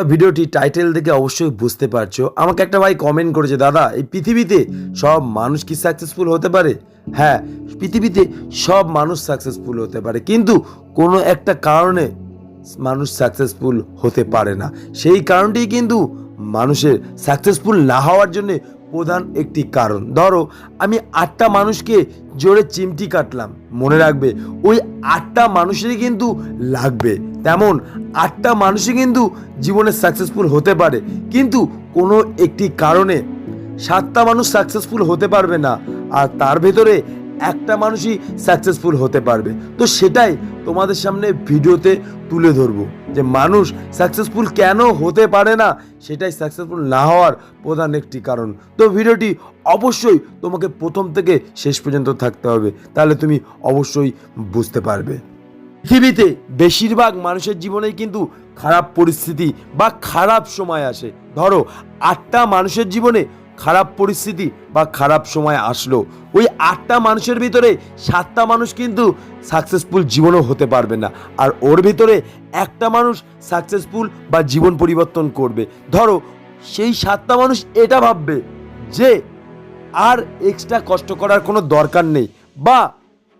ভিডিওটি টাইটেল দেখে অবশ্যই বুঝতে পারছ। আমাকে একটা ভাই কমেন্ট করেছে, দাদা, এই পৃথিবীতে সব মানুষ কি সাকসেসফুল হতে পারে? হ্যাঁ পৃথিবীতে সব মানুষ সাকসেসফুল হতে পারে, কিন্তু কোনো একটা কারণে মানুষ সাকসেসফুল হতে পারে না। সেই কারণটি কিন্তু মানুষের সাকসেসফুল না হওয়ার জন্য প্রধান একটি কারণ। ধরো, আমি আটটা মানুষকে জোরে চিমটি কাটলাম, মনে রাখবে, ওই আটটা মানুষেরই কিন্তু লাগবে। তেমন আটটা মানুষই কিন্তু জীবনে সাকসেসফুল হতে পারে। কিন্তু কোনো একটি কারণে সাতটা মানুষ সাকসেসফুল হতে পারবে না, আর তার ভেতরে একটা মানুষই সাকসেসফুল হতে পারবে। তো সেটাই তোমাদের সামনে ভিডিওতে তুলে ধরবো, যে মানুষ সাকসেসফুল কেন হতে পারে না, সেটাই সাকসেসফুল না হওয়ার প্রধান একটি কারণ। তো ভিডিওটি অবশ্যই তোমাকে প্রথম থেকে শেষ পর্যন্ত থাকতে হবে, তাহলে তুমি অবশ্যই বুঝতে পারবে। পৃথিবীতে বেশিরভাগ মানুষের জীবনেই কিন্তু খারাপ পরিস্থিতি বা খারাপ সময় আসে। ধরো, আটটা মানুষের জীবনে খারাপ পরিস্থিতি বা খারাপ সময় আসলো। ওই আটটা মানুষের ভিতরে সাতটা মানুষ কিন্তু সাকসেসফুল জীবনও হতে পারবে না। আর ওর ভিতরে একটা মানুষ সাকসেসফুল বা জীবন পরিবর্তন করবে। ধরো, সেই সাতটা মানুষ এটা ভাববে যে আর এক্সট্রা কষ্ট করার কোনো দরকার নেই বা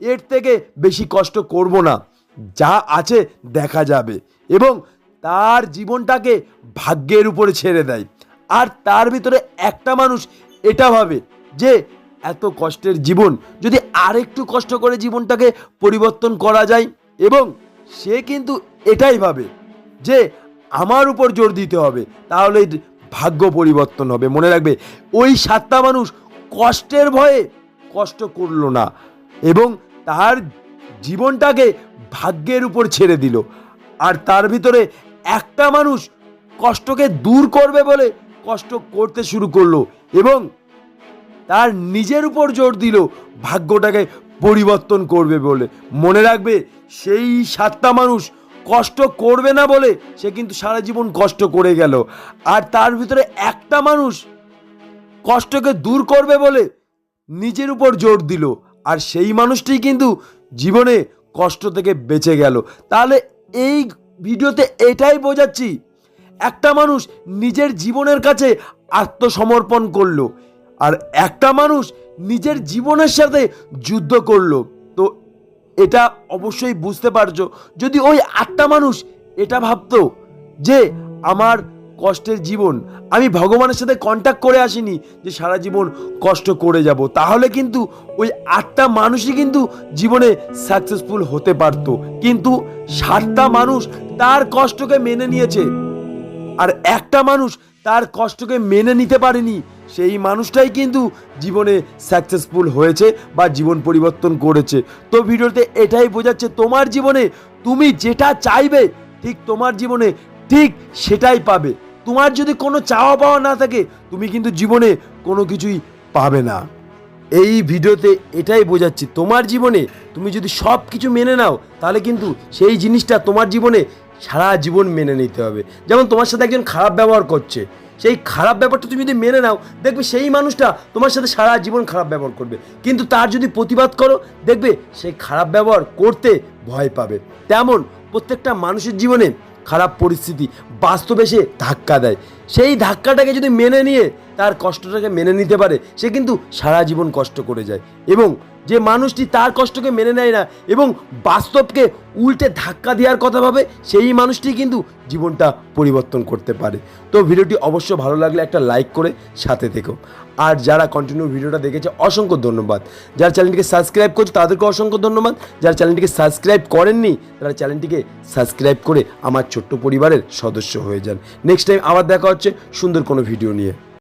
এর থেকে বেশি কষ্ট করব না। যা আছে দেখা যাবে এবং তার জীবনটাকে ভাগ্যের উপরে ছেড়ে দেয়। আর তার ভিতরে একটা মানুষ এটা ভাবে যে এত কষ্টের জীবন, যদি আরেকটু কষ্ট করে জীবনটাকে পরিবর্তন করা যায় এবং সে কিন্তু এটাই ভাবে যে আমার উপর জোর দিতে হবে, তাহলে ভাগ্য পরিবর্তন হবে। মনে রাখবে, ওই সাতটা মানুষ কষ্টের ভয়ে কষ্ট করল না এবং তার জীবনটাকে ভাগ্যের উপর ছেড়ে দিল। আর তার ভিতরে একটা মানুষ কষ্টকে দূর করবে বলে কষ্ট করতে শুরু করল এবং তার নিজের উপর জোর দিল ভাগ্যটাকে পরিবর্তন করবে বলে। মনে রাখবে, সেই সাতটা মানুষ কষ্ট করবে না বলে সে কিন্তু সারা জীবন কষ্ট করে গেল। আর তার ভিতরে একটা মানুষ কষ্টকে দূর করবে বলে নিজের উপর জোর দিল। আর সেই মানুষটি কিন্তু জীবনে কষ্ট থেকে বেঁচে গেল। তাহলে এই ভিডিওতে এটাই বোঝাচ্ছি, একটা মানুষ নিজের জীবনের কাছে আত্মসমর্পণ করল আর একটা মানুষ নিজের জীবনের সাথে যুদ্ধ করল। তো এটা অবশ্যই বুঝতে পারছ। যদি ওই আটটা মানুষ এটা ভাবতো যে আমার কষ্টের জীবন। আমি ভগবানের সাথে কন্ট্যাক্ট করে আসিনি যে সারা জীবন কষ্ট করে যাব। তাহলে কিন্তু ওই আটটা মানুষই কিন্তু জীবনে সাকসেসফুল হতে পারতো। কিন্তু সাতটা মানুষ তার কষ্টকে মেনে নিয়েছে। আর একটা মানুষ তার কষ্টকে মেনে নিতে পারেনি, সেই মানুষটাই কিন্তু জীবনে সাকসেসফুল হয়েছে বা জীবন পরিবর্তন করেছে। তো ভিডিওতে এটাই বোঝাচ্ছে, তোমার জীবনে তুমি যেটা চাইবে, ঠিক তোমার জীবনে ঠিক সেটাই পাবে। তোমার যদি কোনো চাওয়া পাওয়া না থাকে, তুমি কিন্তু জীবনে কোনো কিছুই পাবে না। এই ভিডিওতে এটাই বোঝাচ্ছি, তোমার জীবনে তুমি যদি সব কিছু মেনে নাও, তাহলে কিন্তু সেই জিনিসটা তোমার জীবনে সারা জীবন মেনে নিতে হবে। যেমন তোমার সাথে একজন খারাপ ব্যবহার করছে, সেই খারাপ ব্যাপারটা তুমি যদি মেনে নাও, দেখবে সেই মানুষটা তোমার সাথে সারা জীবন খারাপ ব্যবহার করবে। কিন্তু তার যদি প্রতিবাদ করো, দেখবে সেই খারাপ ব্যবহার করতে ভয় পাবে। তেমন প্রত্যেকটা মানুষের জীবনে খারাপ পরিস্থিতি, বাস্তবে সে ধাক্কা দেয়। সেই ধাক্কাটাকে যদি মেনে নিয়ে, তার কষ্টটাকে মেনে নিতে পারে, সে কিন্তু সারা জীবন কষ্ট করে যায়। এবং যে মানুষটি তার কষ্টকে মেনে নেয় না এবং বাস্তবকে উল্টে ধাক্কা দেওয়ার কথা ভাবে, সেই মানুষটি কিন্তু জীবনটা পরিবর্তন করতে পারে। তো ভিডিওটি অবশ্য ভালো লাগলে একটা লাইক করে সাথে থেকো। আর যারা কন্টিনিউ ভিডিওটা দেখেছে, অসংখ্য ধন্যবাদ। যারা চ্যানেলটিকে সাবস্ক্রাইব করছে তাদেরকে অসংখ্য ধন্যবাদ। যারা চ্যানেলটিকে সাবস্ক্রাইব করেননি, তারা চ্যানেলটিকে সাবস্ক্রাইব করে আমার ছোট্ট পরিবারের সদস্য হয়ে যান। নেক্সট টাইম আবার দেখা হচ্ছে সুন্দর কোনো ভিডিও নিয়ে।